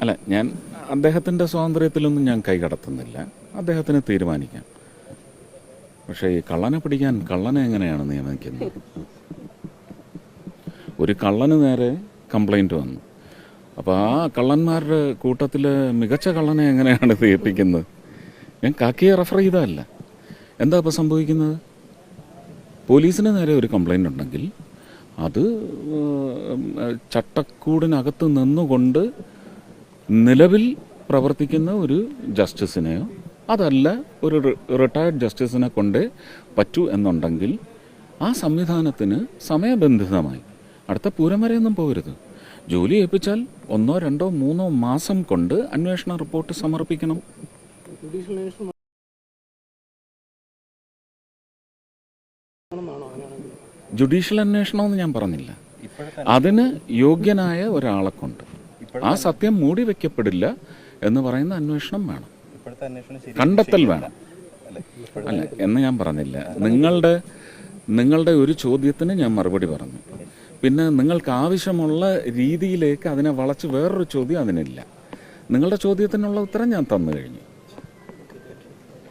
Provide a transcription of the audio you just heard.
അല്ല ഞാൻ അദ്ദേഹത്തിന്റെ സ്വാതന്ത്ര്യത്തിലൊന്നും ഞാൻ കൈകടത്തുന്നില്ല അദ്ദേഹത്തിന് തീരുമാനിക്കാം. പക്ഷേ ഈ കള്ളനെ പിടിക്കാൻ കള്ളനെ എങ്ങനെയാണ് നിയമിക്കുന്നത്? ഒരു കള്ളന് നേരെ കംപ്ലൈന്റ് വന്നു. അപ്പോൾ ആ കള്ളന്മാരുടെ കൂട്ടത്തിൽ മികച്ച കള്ളനെ എങ്ങനെയാണ് തീർപ്പിക്കുന്നത് ഞാൻ കാക്കിയെ റെഫർ ചെയ്തതല്ല. എന്താ ഇപ്പോൾ സംഭവിക്കുന്നത്? പോലീസിന് നേരെ ഒരു കംപ്ലൈന്റ് ഉണ്ടെങ്കിൽ അത് ചട്ടക്കൂടിനകത്ത് നിന്നുകൊണ്ട് നിലവിൽ പ്രവർത്തിക്കുന്ന ഒരു ജസ്റ്റിസിനെയോ അതല്ല ഒരു റിട്ടയർഡ് ജസ്റ്റിസിനെ കൊണ്ടേ പറ്റൂ എന്നുണ്ടെങ്കിൽ ആ സംവിധാനത്തിന് സമയബന്ധിതമായി അടുത്ത പൂരം വരെയൊന്നും പോകരുത്. ജോലി ഏൽപ്പിച്ചാൽ ഒന്നോ രണ്ടോ മൂന്നോ മാസം കൊണ്ട് അന്വേഷണ റിപ്പോർട്ട് സമർപ്പിക്കണം. ജുഡീഷ്യൽ അന്വേഷണമെന്ന് ഞാൻ പറഞ്ഞില്ല. അതിന് യോഗ്യനായ ഒരാളെ കൊണ്ട്. ആ സത്യം മൂടി വെക്കപ്പെടില്ല എന്ന് പറയുന്ന അന്വേഷണം വേണം. കണ്ടെത്തൽ വേണം. അല്ല എന്ന് ഞാൻ പറഞ്ഞില്ല. നിങ്ങളുടെ നിങ്ങളുടെ ഒരു ചോദ്യത്തിന് ഞാൻ മറുപടി പറഞ്ഞു. പിന്നെ നിങ്ങൾക്ക് ആവശ്യമുള്ള രീതിയിലേക്ക് അതിനെ വളച്ച് വേറൊരു ചോദ്യം അതിനില്ല. നിങ്ങളുടെ ചോദ്യത്തിനുള്ള ഉത്തരം ഞാൻ തന്നു കഴിഞ്ഞു.